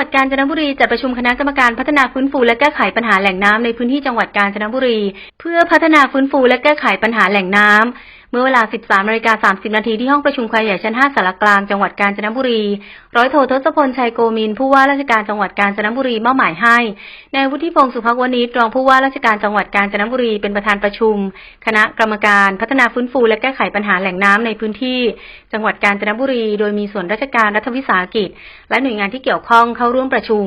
วัดกาญจนบุรีจัดประชุมคณะกรรมการพัฒนาฟื้นฟูและแก้ไขปัญหาแหล่งน้ำในพื้นที่จังหวัดกาญจนบุรี เพื่อพัฒนาฟื้นฟูและแก้ไขปัญหาแหล่งน้ำ เมื่อเวลา 13นาฬิกา30 นาทีที่ห้องประชุมควายใหญ่ชั้น 5สารกลางจังหวัดกาญจนบุรี ร้อยโททศพลชัยโกมิน ผู้ว่าราชการจังหวัดกาญจนบุรีมอบหมายให้นายวุฒิพงศ์สุภวณิชรองผู้ว่าราชการจังหวัดกาญจนบุรีเป็นประธานประชุม คณะกรรมการพัฒนาฟื้นฟูและแก้ไขปัญหาแหล่งน้ำในพื้นที่ จังหวัดกาญจนบุรี โดยมีส่วนราชการรัฐวิสาหกิจ และหน่วยงานที่เกี่ยวข้องเข้าร่วมประชุม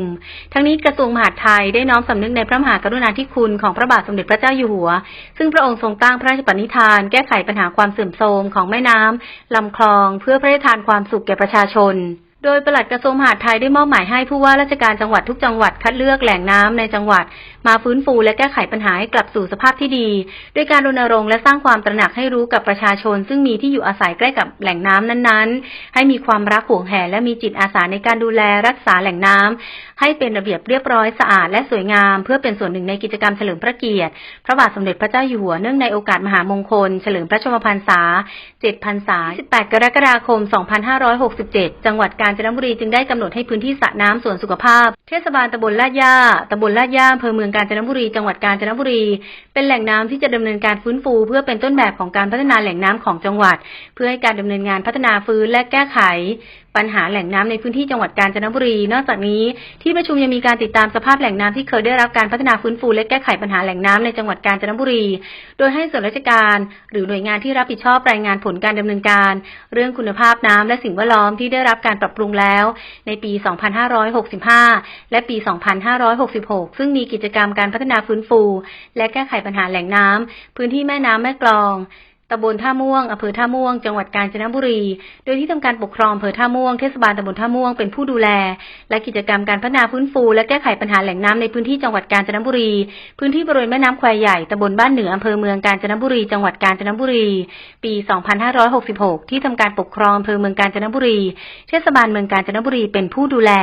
ทั้งนี้กระทรวงมหาดไทยได้น้อมสำนึกในพระมหากรุณาธิคุณของพระบาทสมเด็จพระเจ้าอยู่หัว ซึ่งพระองค์ทรงตั้งพระราชปณิธานแก้ไขปัญหาความเสื่อมโทรมของแม่น้ำลำคลองเพื่อพระราชทานความสุขแก่ประชาชน โดยปลัดกระทรวงมหาดไทยได้มอบหมายให้ผู้ว่าราชการจังหวัดทุกจังหวัดคัดเลือกแหล่งน้ำในจังหวัด มาฟื้นฟูและแก้ไขปัญหาให้กลับสู่สภาพที่ดี ด้วยการรณรงค์และสร้างความตระหนักให้รู้กับประชาชน ซึ่งมีที่อยู่อาศัยใกล้กับแหล่งน้ำนั้นๆ ให้มีความรักห่วงแหนและมีจิตอาสาในการดูแลรักษาแหล่งน้ำให้เป็นระเบียบเรียบร้อยสะอาดและสวยงาม เพื่อเป็นส่วนหนึ่งในกิจกรรมเฉลิมพระเกียรติ พระบาทสมเด็จพระเจ้าอยู่หัวเนื่องในโอกาสมหามงคล เฉลิมพระชนมพรรษา7พรรษา18 กรกฎาคม 2567 จังหวัดกาญจนบุรีจึงได้กำหนดให้พื้นที่สระน้ำสวนสุขภาพ เทศบาลตำบลลาดย่าตำบลลาดย่าอำเภอเมืองกาญจนบุรีจังหวัดกาญจนบุรี เป็นแหล่งน้ำที่จะดำเนินการฟื้นฟู เพื่อเป็นต้นแบบของการพัฒนาแหล่งน้ำของจังหวัด เพื่อให้การดำเนินงานพัฒนาฟื้นและแก้ไข ปัญหาแหล่งน้ำในพื้นที่จังหวัดกาญจนบุรี นอกจากนี้ที่ประชุมยังมีการติดตามสภาพแหล่งน้ำที่เคยได้รับการพัฒนาฟื้นฟูและแก้ไขปัญหาแหล่งน้ำในจังหวัดกาญจนบุรี โดยให้ส่วนราชการ หรือหน่วยงานที่รับผิดชอบรายงานผลการดำเนินการ เรื่องคุณภาพน้ำและสิ่งแวดล้อมที่ได้รับการปรับปรุงแล้ว ในปี 2565 และปี 2566 ซึ่งมีกิจกรรมการพัฒนาฟื้นฟู และแก้ไขปัญหาแหล่งน้ำพื้นที่แม่น้ำแม่กลอง ตำบลท่าม่วงอำเภอท่าม่วง จังหวัดกาญจนบุรี โดยที่ทำการปกครองอำเภอท่าม่วง เทศบาลตำบลท่าม่วง เป็นผู้ดูแล และกิจกรรมการพัฒนาฟื้นฟู และแก้ไขปัญหาแหล่งน้ำในพื้นที่จังหวัดกาญจนบุรี พื้นที่บริเวณแม่น้ำแควใหญ่ตำบลบ้านเหนืออำเภอเมืองกาญจนบุรี จังหวัดกาญจนบุรี ปี 2566 ที่ทำการปกครองอำเภอเมืองกาญจนบุรี เทศบาลเมืองกาญจนบุรีเป็นผู้ดูแล